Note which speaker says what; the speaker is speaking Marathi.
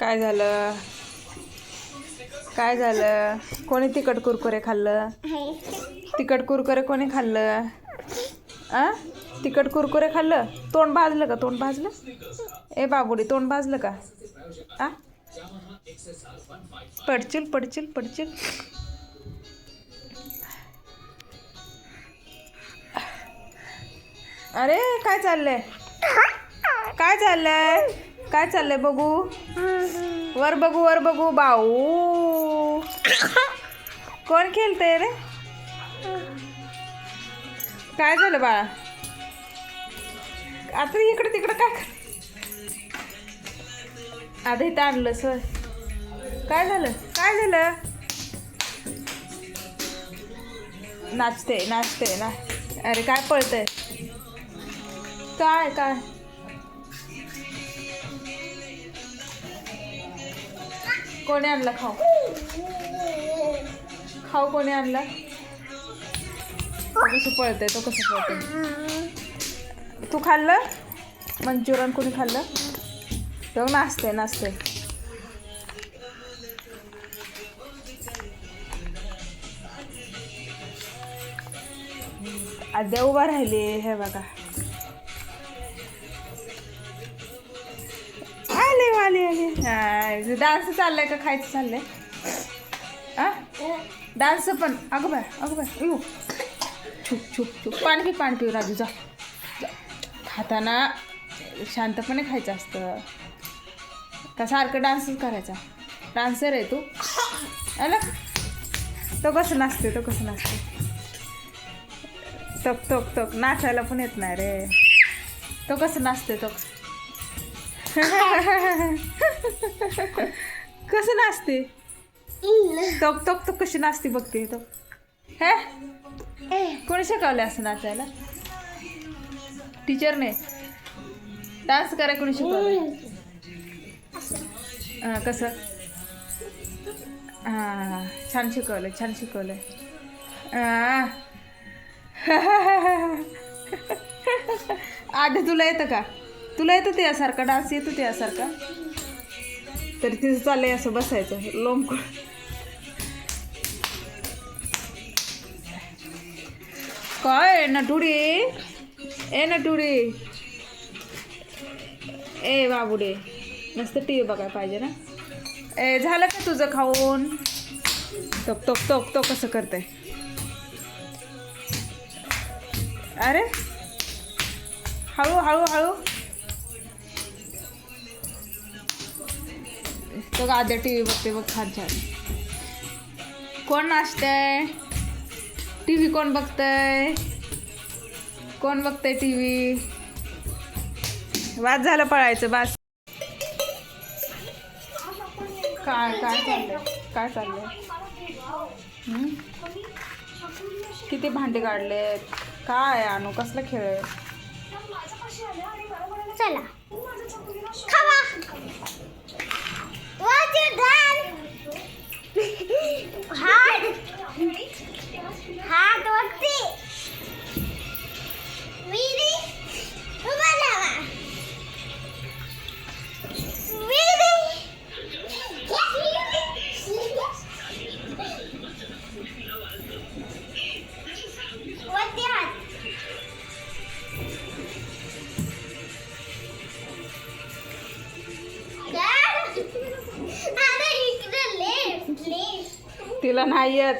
Speaker 1: काय झालं? काय झालं? कोणी तिखट कुरकुरे खाल्लं? तिखट कुरकुरे कोणी खाल्लं? आ? तिखट कुरकुरे खाल्लं? तोंड भाजलं का? तोंड भाजलं? ए बाबुडी तोंड भाजलं का? आ? पडचिल पडचिल पडचिल. अरे काय चाललंय? काय चाललंय? काय चाललंय बघू? वर बघू वर बघू बाऊ. कोण खेळतंय रे? काय झालं बाळा? आता इकडे तिकडे काय आता इथं आणलं सर काय झालं? काय झालं? नाचते नाचते ना. अरे काय पळतंय? काय काय? कोणी आणला खाऊ? खाऊ कोणी आणला? कसं पळतंय तो कसं पळतंय? तू खाल्लं? मंचुरियन कोणी खाल्लं? तो नाचते नाचते आद्या उभा राहिले हे बघा. आले आले आले. डान्स चाललाय का खायचं चाललंय? आ? डान्स पण. अगं बाय अगं बाय. येऊ छुप छुप छुप. पाणी पी पाणी पिऊ राजू जा. खाताना शांतपणे खायचं असतं. का सारखं डान्सच करायचा? डान्सर आहे तू. आला तो कसं नाचते तो कसं नाचते तक तक तक नाचायला पण येत नाही रे. तो कसं नाचते तो? कसं नाचते? तप तक तक कशी नाचते बघते तो. हे? कोणी शिकवलं असं नाचायला? टीचरने डान्स करा कोणी शिकवलं हां कसं? हां छान शिकवलं छान शिकवलं आधी तुला येतं का? तुला येतं ते यासारखा? डान्स येतो ते यासारखा? तरी तिचं चाललंय असं बसायचं. लोंब काय नटुडी? ए नटुडी. ए बाबुडे. मस्त टी व्ही बघायला पाहिजे ना? ए झालं का तुझं खाऊन? तोक तोक तोक तो कसं करते अरे? हळू हळू हळू. तो आद्या टी व्ही बघते बघ खात छान कोण नाचतंय? टी व्ही कोण बघतंय? कोण बघतंय टी व्ही वाद झालं पळायचं बास. काय काय चाललंय? काय चाललंय? किती भांडे काढलेत? काय आणू कसला खेळ
Speaker 2: चला.
Speaker 1: तिला नाही येत